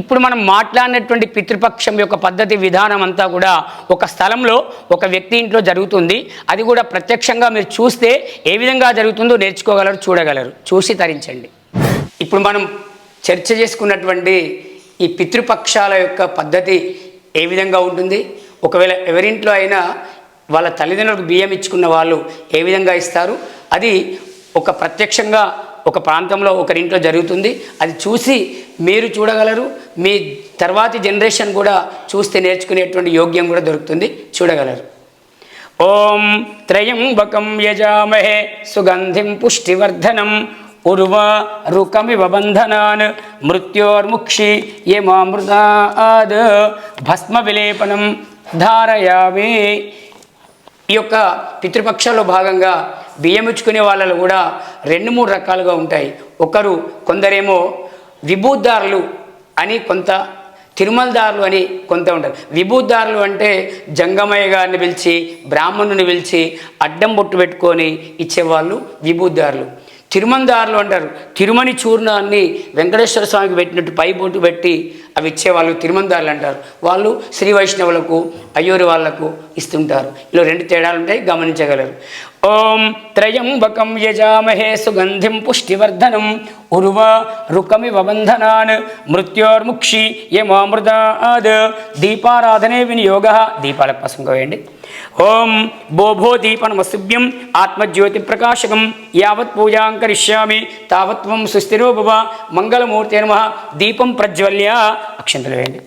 ఇప్పుడు మనం మాట్లాడినటువంటి పితృపక్షం యొక్క పద్ధతి విధానం అంతా కూడా ఒక స్థలంలో ఒక వ్యక్తి ఇంట్లో జరుగుతుంది. అది కూడా ప్రత్యక్షంగా మీరు చూస్తే ఏ విధంగా జరుగుతుందో నేర్చుకోగలరు చూడగలరు. చూసి తరించండి. ఇప్పుడు మనం చర్చ చేసుకున్నటువంటి ఈ పితృపక్షాల యొక్క పద్ధతి ఏ విధంగా ఉంటుంది? ఒకవేళ ఎవరింట్లో అయినా వాళ్ళ తల్లిదండ్రులకు బియ్యం ఇచ్చుకున్న వాళ్ళు ఏ విధంగా ఇస్తారు? అది ఒక ప్రత్యక్షంగా ఒక ప్రాంతంలో ఒకరింట్లో జరుగుతుంది. అది చూసి మీరు చూడగలరు. మీ తర్వాతి జనరేషన్ కూడా చూస్తే నేర్చుకునేటువంటి యోగ్యం కూడా దొరుకుతుంది. చూడగలరు. ఓం త్రయంబకం యజామహే సుగంధిం పుష్టివర్ధనం ఉర్వ రుకమివ బంధనాన్ మృత్యోర్ముక్షి యమామృతాద్ భస్మ విలేపనం ధారయామి. ఈ యొక్క పితృపక్షంలో భాగంగా బియ్యం ఇచ్చుకునే వాళ్ళలో కూడా రెండు మూడు రకాలుగా ఉంటాయి. ఒకరు కొందరేమో విభూద్దారులు అని కొంత తిరుమలదారులు అని కొంత ఉంటారు. విభూద్దారులు అంటే జంగమయ్య గారిని పిలిచి బ్రాహ్మణుని పిలిచి అడ్డం బొట్టు పెట్టుకొని ఇచ్చేవాళ్ళు విభూద్దారులు తిరుమలదారులు అంటారు. తిరుమణి చూర్ణాన్ని వెంకటేశ్వర స్వామికి పెట్టినట్టు పై బొట్టు పెట్టి అవి ఇచ్చేవాళ్ళు తిరుమందారులు అంటారు. వాళ్ళు శ్రీ వైష్ణవులకు అయ్యూరి వాళ్ళకు ఇస్తుంటారు. ఇలా రెండు తేడాలు ఉంటాయి గమనించగలరు. ఓం త్రయంబకం యజామహే సుగంధిం పుష్టివర్ధనం. ఉర్వ రుకమివ బంధనాన్ మృత్యోర్ముక్షి యమామృతాద్ దీపారాధనే వినియోగ దీపాలకు పసుపు వేయండి ఓం భోభో దీపనమస్తుభ్యం ఆత్మజ్యోతి ప్రకాశకం యావత్ పూజాం కరిష్యామి తావత్వం సుస్థిరో భవ మంగళమూర్తి నమ దీపం ప్రజ్వల్య అక్షంతలు వేయండి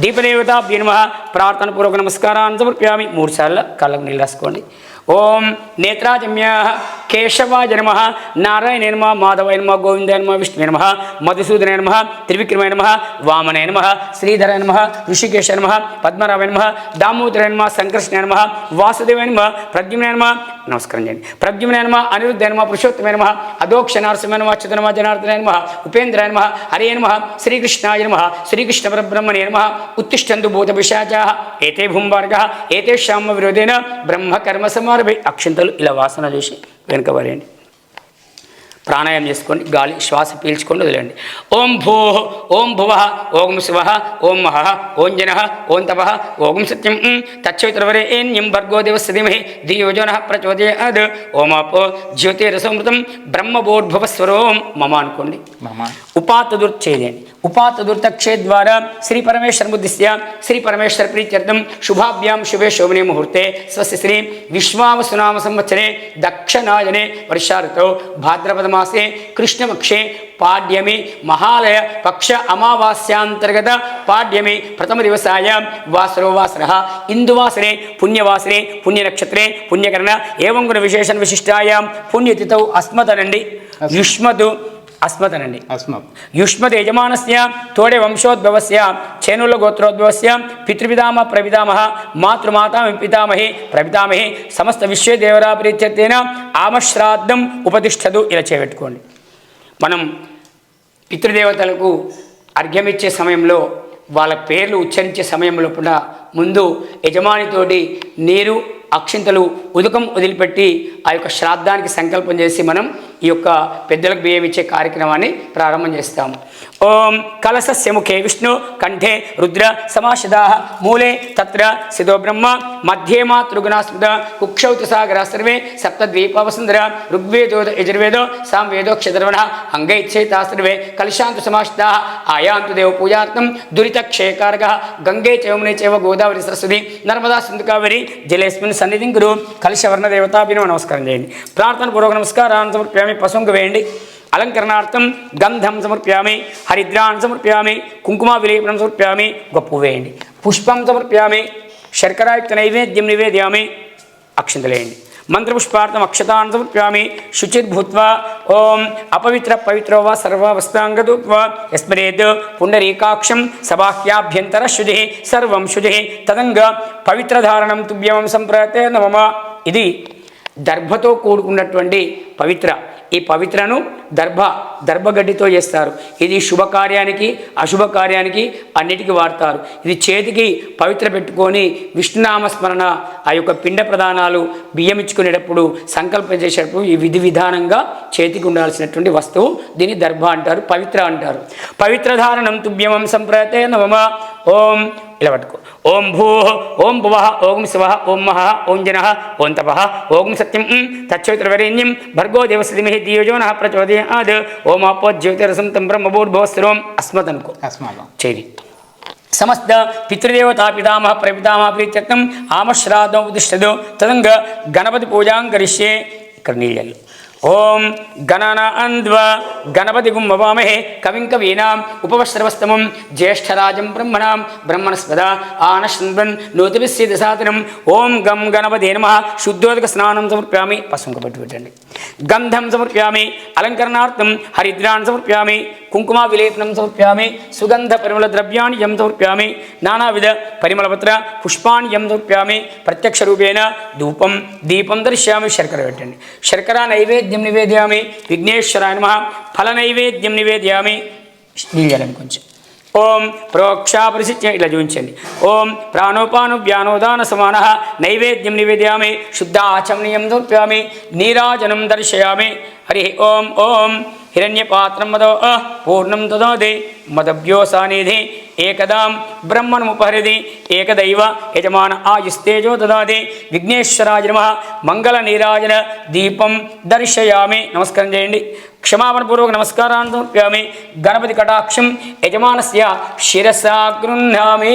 దీపదేవతాభ్య నమ ప్రార్థనపూర్వక నమస్కారాన్ని సమర్ప్యామి మూడు సార్లు కళ్ళకు నీళ్ళు రాసుకోండి ఓం నేత్రాజమ్య కేశవాయ నమ నారాయణ నమ మాధవాయ నమ గోవిందాయ నమ విష్ణు నమ మధుసూదన నమ త్రివిక్రమాయ నమ వామన నమ శ్రీధర నమ ఋషికేశ నమ పద్మనాభాయ నమ దామోదర నమ సంకృష్ణ నమ వాసుదేవ నమ ప్రద్యుమ్న నమ నమస్కారం చేయండి. ప్రద్యుమ్నాయ నమ అనిరుద్ధ నమ పురుషోత్తమ నమ అదోక్ష నరసింహ నమ అచ్యుత నమ నమ ఉపేంద్రాయ నమ హరే నమ శ్రీకృష్ణాయ నమ శ్రీకృష్ణ పరబ్రహ్మణే నమ ఉత్తిష్టంతు భూత పిశాచా ఏతే భూంబార్గ ఏతే శ్యామ విరోధేన బ్రహ్మ కర్మ సమారభై అక్షంతలు ఇలా వాసన చేసి వెనుక ప్రాణాయామం చేసుకోండి గాలి శ్వాస పీల్చుకొని వదిలేండి ఓం భూ ఓం భువ ఓం శివ ఓం మహ ఓం జన ఓం తప ఓం సత్యం తచ్చవితరవరేణ్యం భర్గో దేవస్య ధీమహి ధియోజన ప్రచోదయాద్ ఓమాపో జ్యోతిరసమృతం బ్రహ్మబోద్భవస్వరోం మమ అనుకోండి. మమ. ఉపాతదుర్ చేయండి ఉపాతదుర్తక్షే ద్వారా శ్రీ పరమేశ్వర బుద్ధిస్య శ్రీ పరమేశ్వర ప్రీత్యర్థం శుభాభ్యాం శుభే శోభనే ముహూర్తే స్వస్తి శ్రీ విశ్వావసునామ సంవత్సరే దక్షిణాయనే వర్షారుతో భాద్రపదమాసే కృష్ణపక్షే పాడ్యమి మహాలయ పక్ష అమావాస్యాంతర్గత పాడ్యమి ప్రథమ దివసాయ వాసరో వాసర ఇందువాసరే పుణ్యవాసరే పుణ్యనక్షత్రే పుణ్యకరణ ఏవం గుణ విశేషణ విశిష్టాయాం పుణ్యతిథౌ అస్మతనండి యుష్మతు అస్మతనండి అస్మత్ యుష్మత్ యజమానస్య తోడే వంశోద్భవస్య చేనుల గోత్రోద్భవస్య పితృపితామ ప్రపితామహ మాతృమాతా పితామహి ప్రపితామహి సమస్త విశ్వదేవరా ప్రీత్యర్థేన ఆమశ్రాద్ధం ఉపతిష్టదు ఇలా చేపెట్టుకోండి. మనం పితృదేవతలకు అర్ఘ్యమిచ్చే సమయంలో వాళ్ళ పేర్లు ఉచ్చరించే సమయంలో కూడా ముందు యజమానితోటి నీరు అక్షింతలు ఉదకం వదిలిపెట్టి ఆ యొక్క శ్రాద్ధానికి సంకల్పం చేసి మనం ఈ యొక్క పెద్దలకు బియ్యం ఇచ్చే కార్యక్రమాన్ని ప్రారంభం చేస్తాము ఓం కలసస్య ముఖే విష్ణు కంఠే రుద్ర సమాషదా మూలే తత్ర సిదో బ్రహ్మ మధ్యే మాతృగుణాస్మృత కుక్షౌతు సాగర సర్వే సప్తద్వీపవసుంధర ఋగ్వేదో యజుర్వేదో సాంవేదో క్షతర్వణ అంగైచ్ఛేతా సర్వే కలుషాంతు సమాష్తా ఆయాంతు దేవ పూజార్థం దురిత క్షయకారక గంగే చైవమునే చైవ గోదావరి సరస్వతి నర్మదా సింధు కావేరి జలేస్మిన్ సన్నిధిం గురు వర్ణ దేవతాభినవ నమస్కారం చేయండి. ప్రార్థన పూర్వక నమస్కారాన్ని సమర్ప్యామి పశుంకు వేయండి. అలంకరణార్థం గంధం సమర్ప్యామి హరిద్రాన్ని సమర్ప్యామి కుంకుమ విలేపనం సమర్ప్యామి గొప్ప వేయండి. పుష్పం సమర్ప్యామి శర్కరాయుక్త నైవేద్యం నివేద్యామి అక్షంతలేయండి మంత్రపుష్పార్థం అక్షతాన్ని సమర్ప్యామి శుచిర్భూత్వా ఓం అపవిత్ర పవిత్రో వా సర్వావస్థాంగదూత్వా యస్మరేద్ పుండరీకాక్షం సబాహ్యాభ్యంతర శుధి సర్వం శుధి తదంగ పవిత్రధారణం తుభ్యమం సంప్రతే నమమ ఇది దర్భతో కూడుకున్నటువంటి పవిత్ర ఈ పవిత్రను దర్భ దర్భగడ్డితో చేస్తారు. ఇది శుభకార్యానికి అశుభ కార్యానికి అన్నిటికీ వాడతారు. ఇది చేతికి పవిత్ర పెట్టుకొని విష్ణునామస్మరణ ఆ యొక్క పిండ ప్రదానాలు బియ్యం ఇచ్చుకునేటప్పుడు సంకల్పం చేసేటప్పుడు ఈ విధి విధానంగా చేతికి ఉండాల్సినటువంటి వస్తువు దీన్ని దర్భ అంటారు పవిత్ర అంటారు. పవిత్రధారణం తుభ్యమం సంప్రతే నమమ ఓం ఇలా పట్టుకో. ఓం భూ ఓం భువ ఓం శివ ఓం మహ ఓం జన ఓం తప ఓం సత్యం తచ్చోత్రవరేణ్యం భర్గో దేవస్థితిమిహి దియోజో నః ప్రచోదయాద్ ఓం ఆపో జ్యోతిరసం తం బ్రహ్మభూర్భవస్త్రోం అస్మత్ అనుకో అస్మాకం చేరి. సమస్త పితృదేవతా పితామహ ప్రపితామహ ప్రీత్యర్థం ఆమశ్రాద్ధం ఉదిష్టదు తదంగ గణపతి పూజాం కరిష్యే ఇక్కడ నీళ్ళు ఓం గణనాన్వ గణపతి గుమ్మవామహే కవిం కవీనాం ఉపవశ్రవస్తమం జ్యేష్ఠరాజం బ్రహ్మణాం బ్రహ్మణస్పద ఆనశృణ్వన్ నోతిభిస్య దశాతనం ఓం గం గణపతి నమ. శుద్ధోదక స్నానం సమర్ప్యామి. పసుంక పెట్టండి. గంధం సమర్ప్యామి. అలంకరణార్థం హరిద్రాన్ సమర్ప్యామి. కుంకుమ విలేపనం సమర్ప్యామి సుగంధ పరిమళ ద్రవ్యాన్ని యం సమర్ప్యామి నానావిధ పరిమళపత్ర పుష్పాన్ని యం సమర్ప్యామి ప్రత్యక్ష రూపేణ ధూపం దీపం దర్శయామి శర్కర పెట్టండి శర్కర నైవేద్యం నివేదయామి విఘ్నేశ్వరాయ నమ ఫల నైవేద్యం నివేదయామి నీళ్ళని కొంచెం ఓం ప్రోక్షాపరిశిత్య ఇలా చూపించండి ఓం ప్రాణోపాను వ్యానోదాన సమాన నైవేద్యం నివేదయామి శుద్ధ ఆచమనీయం దూర్ప్యామి నీరాజనం దర్శయామి హరి ఓం ఓం హిరణ్యపాత్రం మదో పూర్ణం తదోది మదభ్యోసానిధి ఏకదాం బ్రహ్మణముపహరిది ఏకదైవ యజమాన ఆయుస్తేజో దదాది విఘ్నేశ్వరాయ నమ మంగళ నీరాజన దీపం దర్శయామి నమస్కారం చేయండి క్షమాపణపూర్వక నమస్కారాన్ని సమర్ప్యామి గణపతి కటాక్షం యజమానస్య శిరసా గృహ్ణామి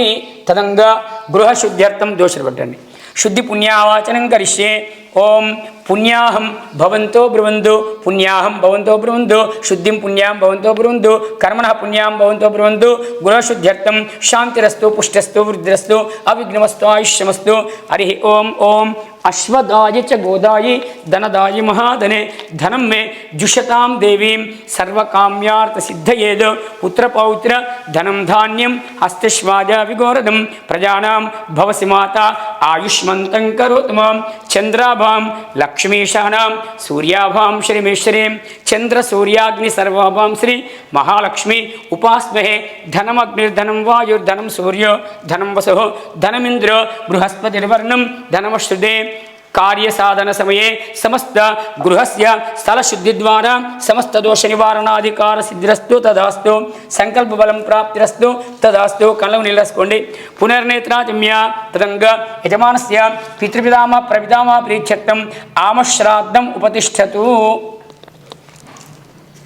తదంగా గృహశుద్ధ్యర్థం దోషలు పెట్టండి శుద్ధి పుణ్యావాచనం కరిష్యే ఓం పుణ్యాహం భవంతో బ్రువంతు పుణ్యాహం భవంతో బ్రువంతు శుద్ధిం పుణ్యాం భవంతో బ్రువంతు కర్మణ పుణ్యాం భవంతో బ్రువంతు గుణశుద్ధ్యర్థం శాంతిరస్తు పుష్టస్తు వృద్ధిరస్తు అవిఘ్నమస్తు ఆయుష్యమస్తు హరి ఓం ఓం अश्वदायि च गोदायि, धनदायि महाधने धनं मे जुषतां देवीं, सर्वकाम्यार्थसिद्धयेद्, पुत्रपौत्र, धनं धान्यं हस्तश्वाजविगोरदं प्रजानां भवसि माता, आयुष्मन्तं करोतु माँ, चन्द्राभां, लक्ष्मीशानां, सूर्याभां, श्रीमेश्वरीं चन्द्रसूर्याग्निसर्वाभां श्री महालक्ष्मी, उपास्महे, धनमग्निर्धनं वायुर्धनं सूर्य, धनं वसुः, धनमिन्द्र, बृहस्पतिर्वर्णं, धनमश्रुते వసు కార్యసాధన సమయే సమస్త గృహస్య స్థలశుద్ధి ద్వారా సమస్త దోష నివారణాధికార సిద్ధిరస్తు తదాస్తు సంకల్ప బలం ప్రాప్తిరస్తు తదాస్తు కళ్ళకు నిలసుకోండి పునర్నేత్రాజమ్య తదంగ యజమానస్య పితృపితామ ప్రపితామ ప్రీక్షత్తం ఆమశ్రాద్ధం ఉపతిష్టతు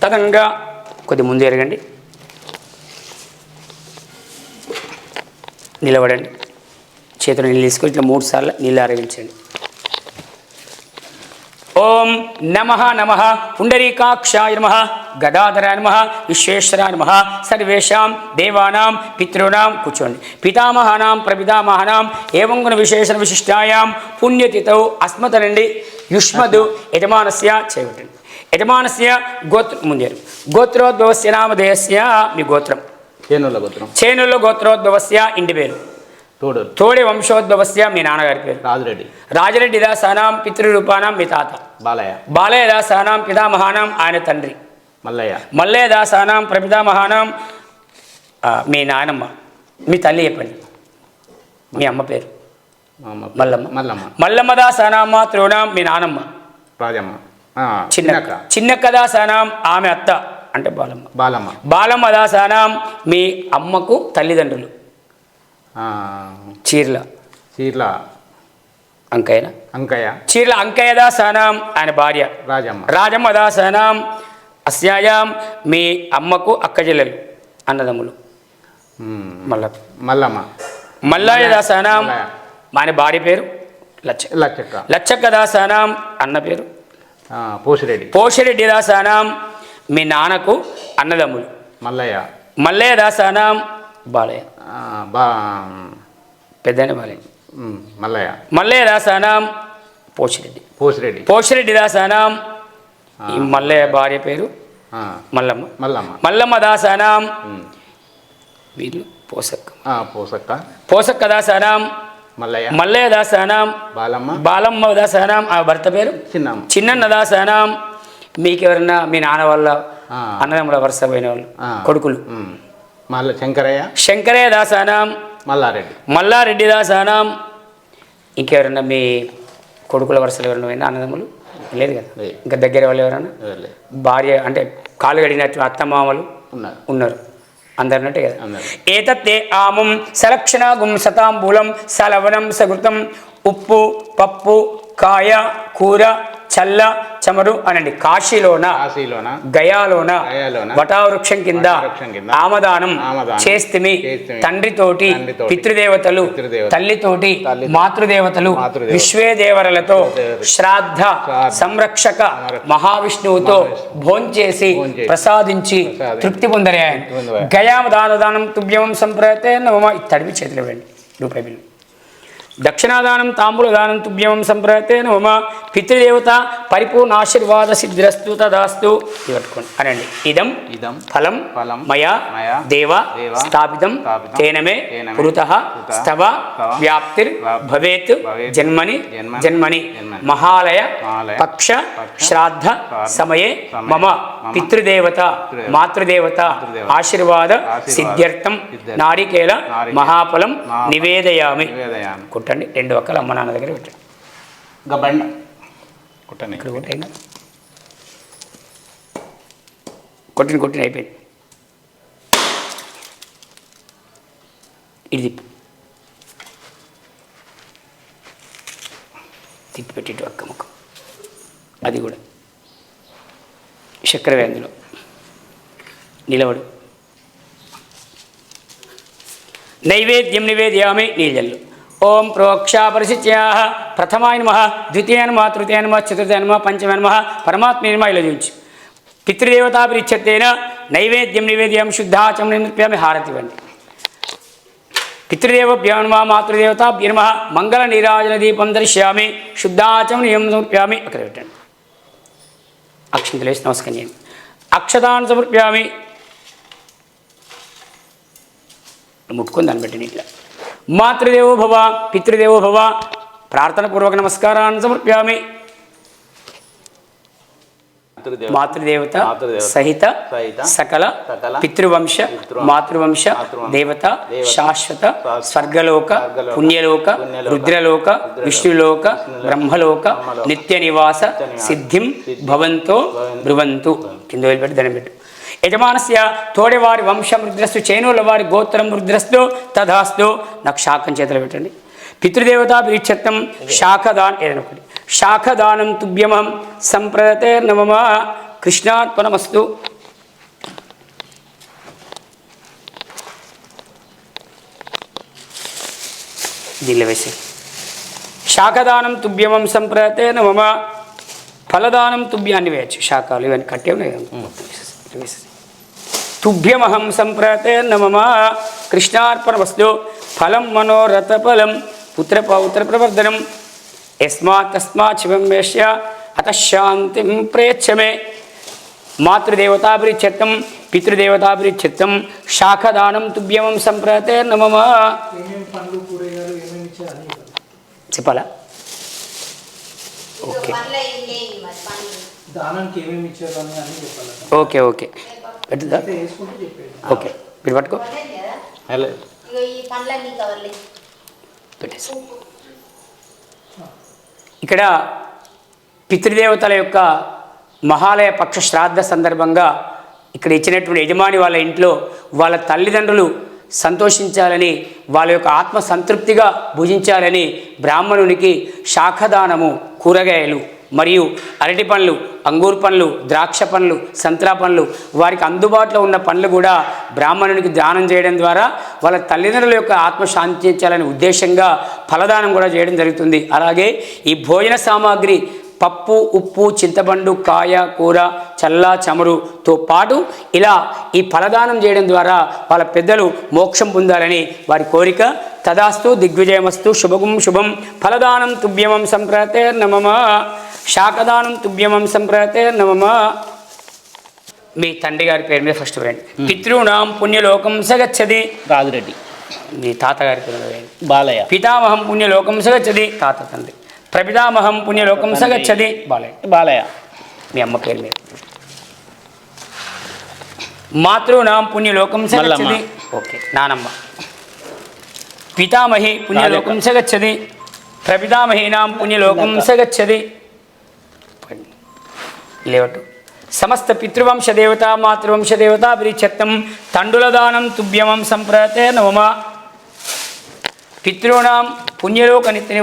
తదంగా కొద్ది ముందు ఎరగండి. నిలబడండి. చేతులు నీళ్ళు తీసుకొని ఇట్లా మూడు సార్లు నీళ్ళు ఆరగించండి. ఓం నమ నమ పుండరీకాక్షాయ నమ గదాధరాయ నమ విశ్వేశ్వరాయ నమ సర్వేషాం దేవానాం పితॄణాం కూర్చోండి. పితామహానాం ప్రపితామహానాం ఏవం గుణ విశేషణ విశిష్టాయాం పుణ్యతిథౌ అస్మతనండి యుష్మదు యజమానస్య చేయబట్టండి యజమానస్య గోత్ర ముందేరు. గోత్రోద్భవస్య నామధేయస్య మీ గోత్రం. చేనుల గోత్రం. చేనుల్లో గోత్రోద్భవస్య ఇంటి పేరు. తోడూరు తోడే వంశోద్భవస్య మీ నాన్నగారి పేరు. రాజురెడ్డి. రాజరెడ్డి దాసానాం పితృరూపానాం మీ తాత. బాలయ్య. బాలయ్య దాసానాం పితామహానాం ఆయన తండ్రి. మల్లయ్య. మల్లయ్య దాసానాం ప్రపితామహానాం మీ నాయనమ్మ. మీ తల్లి చెప్పండి. మీ అమ్మ పేరు. మల్లమ్మ. మల్లమ్మ. మల్లమ్మ దాసానాం మాతృనాం మీ నానమ్మ. రాజమ్మ. చిన్నక్క. చిన్నక్క దాసానాం ఆమె అత్త అంటే బాలమ్మ. బాలమ్మ. బాలమ్మ దాసానాం మీ అమ్మకు తల్లిదండ్రులు. చీర్ల. చీర్ల. అంకయ్యన? అంకయ్య. చీర్ల అంకయ్య దాసానాం ఆయన భార్య. రాజమ్మ. రాజమ్మ దాసానాం అస్యాయాం మీ అమ్మకు అక్క చెల్లెలు అన్నదమ్ములు మల్ల మల్లమ్మ. మల్లయ్య దాసానాం మల్లయ్య. ఆయన భార్య పేరు? లచ్చ లచ్చక్క. లచ్చక్క దాసానాం అన్న పేరు? ఆ, పోసిరెడ్డి. పోషరెడ్డి దాసానాం మీ నాన్నకు అన్నదమ్ములు. మల్లయ్య. మల్లయ్య దాసానాం బాలయ్య. బా పెద్దనే బాలయ్య. మల్లయ్య. మల్లయ్య దాసానాం పోషిరెడ్డి. పోసిరెడ్డి పోషిరెడ్డి దాసానాం. ఈ మల్లయ్య భార్య పేరు మల్లమ్మ. మల్లమ్మ. మల్లమ్మ దాసానాం. వీళ్ళు పోసక్క పోసక్క పోసక్క దాసానాం. మల్లయ్య. మల్లయ్య దాసానాం. బాలమ్మ. బాలమ్మ దాసానాం. ఆ భర్త పేరు? చిన్నమ్మ. చిన్నన్న దాసానాం. మీకు ఎవరన్నా మీ నాన్న వాళ్ళ. అన్నదమ్ముల వరుస పోయిన వాళ్ళు. కొడుకులు. మల్ల శంకరయ్య? శంకరయ్య దాసానాం. మల్లారెడ్డి. మల్లారెడ్డి దాసానాం. ఇంకెవరన్నా మీ కొడుకుల వరుసలు ఎవరైనా పోయినా అన్నదమ్ములు? లేదు కదా. ఇంకా దగ్గర వాళ్ళు ఎవరన్నా. భార్య అంటే కాలు గడిగినట్టు అత్తమామలు ఉన్నారు. ఉన్నారు. అందరినట్టే కదా. ఏతత్తే ఆమం సలక్షణాగుం సతాంబూలం సలవనం సగృతం ఉప్పు పప్పు కాయ కూర చల్ల చమరు అనండి. కాశీలోన కాశీలోన గయాలోన వటావృక్షం కింద ఆమదానం చేస్తిమి. తండ్రితోటి పితృదేవతలు తల్లితోటి మాతృదేవతలు విశ్వే దేవరలతో విశ్వేదేవరలతో, శ్రాద్ధ సంరక్షక మహావిష్ణువుతో భోంచేసి ప్రసాదించి తృప్తి పొందరే ఆయన. తృప్తి పొందరే. గయామ దానదానం తుభ్యం సంప్రతే నమమ. ఇది తడివి చేతులు ఇవ్వండి రూపాయి బిల్లు. దక్షిణాదానం తాంబూలదానం తుభ్యం సంప్రతే నమమ పితృదేవత పరిపూర్ణ ఆశీర్వాద సిద్ధిరస్తు తదాస్తు. పట్టుకోండి. అనండి. ఇదం ఇదం ఫలం ఫలం మయా మయా దేవ స్థాపితం తేనమే పురుతః స్తవ వ్యాప్తిర్ భవేత్ జన్మని జన్మని మహాలయ పక్ష శ్రాద్ధ సమయే మమ మమ పితృదేవత మాతృదేవత ఆశీర్వాద సిద్ధ్యర్థం నారికేల మహాఫలం నివేదయామి. కొట్టండి. రెండు ఒక్కలు అమ్మ నాన్న దగ్గర పెట్టండి. ఇంకా బండ. కుట్టని ఇక్కడ కొట్టైనా కొట్టిన కొట్టిన అయిపోయింది. ఇది తిప్పు. తిప్పి పెట్టేటు అక్క ముఖం. అది కూడా. చక్కెర నిలవడు నైవేద్యం నివేదయామి నీళ్ళల్లు. ఓం ప్రోక్షా పరిశిత్యా ప్రథమాయ నమ ద్వితీయ నమ తృతీయ నమ చతుర్థ నమ పంచమ నమ పరమాత్మ నమ ఇలా చూచి పితృదేవతాభిరిచ్యతేన నైవేద్యం నివేద్యం శుద్ధాచం నృత్యామి హారతి ఇవ్వండి. పితృదేవభ్యో నమ మాతృదేవతాభ్య నమ మంగళ నీరాజన దీపం దర్శయామి శుద్ధాచమనం సమర్ప్యామి అక్కడ పెట్టండి. అక్షంతలేసి వేసి అక్షతాన్ని సమర్ప్యామి. ముట్టుకొని దాన్ని పెట్టండి ఇట్లా మాతృదేవో భవ పితృదేవో భవ. ప్రార్థనపూర్వక నమస్కారాన్ని సమర్ప్యామి. మాతృదేవత సహిత సకల పితృవంశ మాతృవంశ దేవత శాశ్వత స్వర్గలోక పుణ్యలోక రుద్రలోక విష్ణులోక బ్రహ్మలోక నిత్య నివాస సిద్ధిం భవంతో బ్రువంతు. కింద వదిలిపెట్టి దండం పెట్టు. యజమానస్య తోడేవారి వంశం రుద్రస్సు చేనుల వారి గోత్రం రుద్రస్సు తథాస్తు నాకు శాఖం చేతులు పెట్టండి. పితృదేవతా పితృదేవతాభిరిచ్చత్తం శాఖదాన్ ఏదైనా ఒకటి శాఖదానం తుభ్యమం సంప్రదతే నమమ కృష్ణార్పణమస్తు. దీనిలో వేసే. శాఖదానం తుభ్యమం సంప్రదతే నమమ ఫలదానం తుభ్యాన్ని వేయచ్చు. శాఖలు ఇవన్నీ కట్టే ఉన్నాయి కదా. ఇట్లా వేసేసి. తుభ్యమహం సంప్రతే నమమ. కృష్ణార్పణ వస్తు ఫలం మనోరథ ఫలం పుత్ర పౌత్ర ప్రవర్ధనం. యస్మాత్ తస్మాత్ శివం వేష్య అత శాంతిం ప్రేచ్ఛమే. మాతృదేవతాభిరిచ్యత్తం పితృదేవతాభిరిచ్యత్తం శాఖదానం తుభ్యమం సంప్రతే నమమ. చెప్పాలా? ఓకే. పనులు అయిందే మరి పనులు దానానికి ఏమేమి ఇచ్చారు అని అన్ని చెప్పాలి ఓకే ఓకే. పెట్టుదా ఓకే మీరు పట్టుకో. హలో. పెట్టేసి. ఇక్కడ పితృదేవతల యొక్క మహాలయ పక్ష శ్రాద్ధ సందర్భంగా ఇక్కడ ఇచ్చినటువంటి యజమాని వాళ్ళ ఇంట్లో వాళ్ళ తల్లిదండ్రులు సంతోషించాలని వాళ్ళ యొక్క ఆత్మ సంతృప్తిగా భుజించాలని బ్రాహ్మణునికి శాఖదానము కూరగాయలు మరియు అరటి పండ్లు అంగూరు పండ్లు ద్రాక్ష పండ్లు సంత్రా పండ్లు వారికి అందుబాటులో ఉన్న పండ్లు కూడా బ్రాహ్మణునికి దానం చేయడం ద్వారా వాళ్ళ తల్లిదండ్రుల యొక్క ఆత్మ శాంతించాలనే ఉద్దేశంగా ఫలదానం కూడా చేయడం జరుగుతుంది. అలాగే ఈ భోజన సామాగ్రి పప్పు ఉప్పు చింతపండు కాయ కూర చల్ల చమురుతో పాటు ఇలా ఈ ఫలదానం చేయడం ద్వారా వాళ్ళ పెద్దలు మోక్షం పొందాలని వారి కోరిక. తదాస్తు దిగ్విజయమస్తు శుభగం శుభం ఫలదానం తుభ్యమం సంప్రతే నమమ శాఖదానం తుభ్యమం సంప్రతే నమమ మీ తండ్రి గారి పేరు మీద ఫస్ట్ వేయండి పితృణాం పుణ్యలోకం సగచ్చది. రాజురెడ్డి. మీ తాతగారి పేరు వేయండి బాలయ్య. పితామహం పుణ్యలోకం సగచ్చది. తాత తండ్రి. ప్రపితామహం పుణ్యలోకం సగచ్చది బాలయ్య బాలయ్య మీ అమ్మ పేరు మీద మాతృనాం పుణ్యలోకం సగచ్చది. ఓకే నానమ్మ పితామహి పుణ్యలోకం సగచ్చది ప్రపితామహీనాం పుణ్యలోకం సగచ్చది లేవటు సమస్త పితృవంశ దేవత మాతృవంశ దేవత ప్రీచత్తం తండులదానం తుభ్యమం సంప్రతే నవమ పితృణాం పుణ్యలోక నిత్య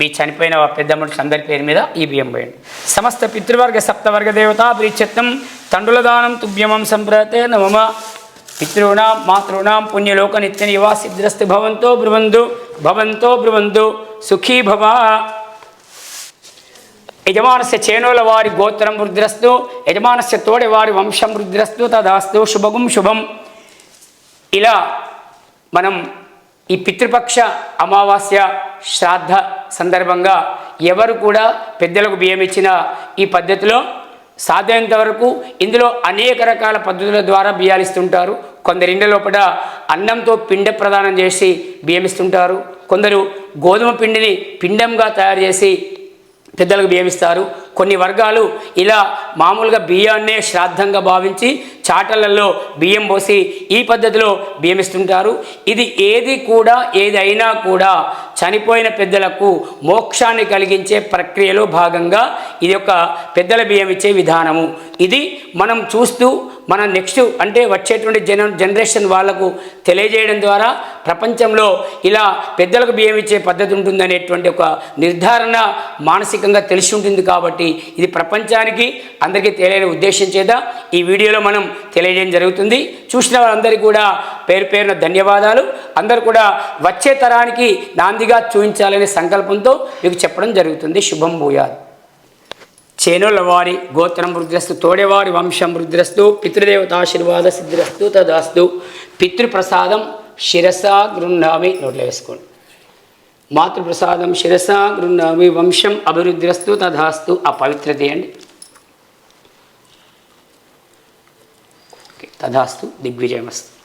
నివాసిద్రస్తు మీ చనిపోయిన పెద్దమ్ముడు అందరి పేరు మీద ఈ బియ్యం పోయండి. సమస్త పితృవర్గ సప్తవర్గ దేవత ప్రీచత్వం తండ్రుల దానం తుభ్యమం సంప్రతే నమమ. పితॄణాం మాతృణాం పుణ్యలోక నిత్య నివాసిద్రస్తు భవంతో బ్రువంతు భవంతో బ్రువంతు సుఖీ భవ. యజమానస్య చేనోల వారి గోత్రం రుద్రస్తు యజమానస్య తోడి వారి వంశం రుద్రస్తు తదాస్తు శుభగుం శుభం. ఇలా మనం ఈ పితృపక్ష అమావాస్య శ్రాద్ధ సందర్భంగా ఎవరు కూడా పెద్దలకు బియ్యం ఇచ్చిన ఈ పద్ధతిలో సాధ్యమైనంత వరకు ఇందులో అనేక రకాల పద్ధతుల ద్వారా బియ్యాలు ఇస్తుంటారు. కొందరి ఇండ్ల లోపల అన్నంతో పిండ ప్రదానం చేసి బియ్యం ఇస్తుంటారు. కొందరు గోధుమ పిండిని పిండంగా తయారు చేసి పెద్దలకు బియ్యం ఇస్తారు. కొన్ని వర్గాలు ఇలా మామూలుగా బియ్యాన్నే శ్రాద్ధంగా భావించి చాటలలో బియ్యం పోసి ఈ పద్ధతిలో బియ్యం ఇస్తుంటారు. ఇది ఏది కూడా ఏదైనా కూడా చనిపోయిన పెద్దలకు మోక్షాన్ని కలిగించే ప్రక్రియలో భాగంగా ఇది ఒక పెద్దల బియ్యం ఇచ్చే విధానము. ఇది మనం చూస్తూ మన నెక్స్ట్ అంటే వచ్చేటువంటి జన జనరేషన్ వాళ్ళకు తెలియజేయడం ద్వారా ప్రపంచంలో ఇలా పెద్దలకు బియ్యం ఇచ్చే పద్ధతి ఉంటుందనేటువంటి ఒక నిర్ధారణ మానసికంగా తెలిసి ఉంటుంది కాబట్టి ఇది ప్రపంచానికి అందరికీ తెలియని ఉద్దేశం చేత ఈ వీడియోలో మనం తెలియజేయడం జరుగుతుంది. చూసిన వారందరికీ కూడా పేరు పేరున ధన్యవాదాలు. అందరూ కూడా వచ్చే తరానికి నాందిగా చూపించాలనే సంకల్పంతో మీకు చెప్పడం జరుగుతుంది. శుభం భూయాత్. చేనుల వారి గోత్రం వృద్ధిరస్తు తోడేవారి వంశం వృద్ధిరస్తు పితృదేవతాశీర్వాద సిద్ధిరస్తు తదాస్తు. పితృప్రసాదం శిరసా గృహామి నోట్లో వేసుకోండి. మాతృప్రసాదం శిరసా గృహామి వంశం అభివృద్ధిరస్తు తదాస్తు. ఆ పవిత్రత అండి తదాస్తు దిగ్విజయమస్తు.